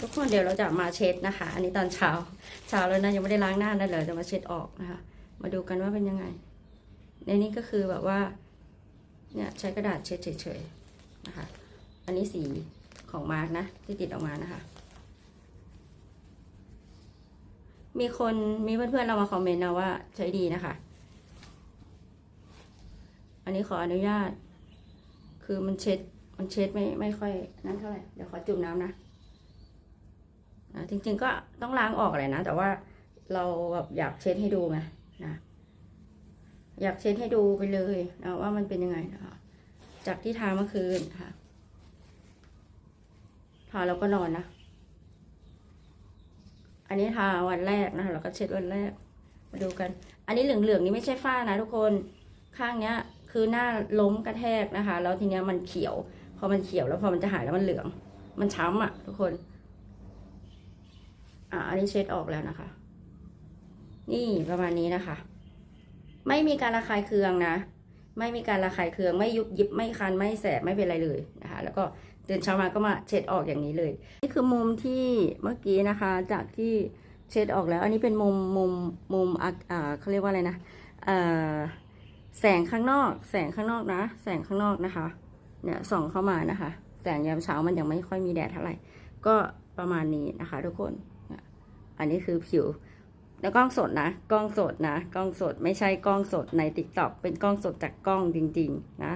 ทุกคนเดี๋ยวเราจะมาเช็ดนะคะ อันนี้ตอนเช้าเช้าแล้วนะยังไม่ได้ล้างหน้านะเดี๋ยวจะมาเช็ดออกนะคะ มาดูกันว่าเป็นยังไง ในนี้ก็คือแบบว่าเนี่ยใช้กระดาษเช็ดเฉยๆนะคะ อันนี้สีของมาร์กนะที่ติดออกมานะคะ มีคนมีเพื่อนๆเรามาคอมเมนต์นะว่าใช้ดีนะคะ อันนี้ขออนุญาต คือมันเช็ดมันเช็ดไม่ไม่ค่อยนั่นเท่าไหร่เดี๋ยวขอจุ่มน้ำนะ นะจริง ๆ ก็ต้องล้างออกเลยนะ แต่ว่าเราแบบอยากเช็ดให้ดูไงนะอยากเช็ดให้ดูไปเลยนะว่ามันเป็นยังไงนะคะจากที่ทาเมื่อคืนค่ะทาแล้วก็นอนนะ อันนี้ทาวันแรกนะคะแล้วก็เช็ดวันแรก มาดูกัน อันนี้เหลืองๆนี่ไม่ใช่ฝ้านะทุกคนข้างเนี้ย คือหน้าล้มกระแทกนะคะ แล้วทีเนี้ยมันเขียว พอมันเขียวแล้วพอมันจะหายแล้วมันเหลือง มันช้ำอะ ทุกคน อะอันนี้เช็ดออกแล้วนะคะ นี่ประมาณนี้นะคะ ไม่มีการระคายเคืองนะ ไม่มีการระคายเคือง ไม่ยุบยิบไม่คันไม่แสบไม่เป็นไรเลยนะคะ แล้วก็ตื่นเช้ามาก็มาเช็ดออกอย่างนี้เลย นี่คือมุมที่เมื่อกี้นะคะ จากที่เช็ดออกแล้ว อันนี้เป็นมุมมุมมุมอะอ่าเขาเรียกว่าอะไรนะเอ่อแสงข้างนอก แสงข้างนอกนะ แสงข้างนอกนะคะ เนี่ยส่องเข้ามานะคะ แสงยามเช้ามันยังไม่ค่อยมีแดดเท่าไหร่ ก็ ประมาณนี้นะคะ ทุกคน อันนี้คือผิวแล้วกล้องสดนะ กล้องสดนะ กล้องสดไม่ใช่กล้องสดในติ๊กต็อกเป็นกล้องสดจากกล้องจริง ๆ นะ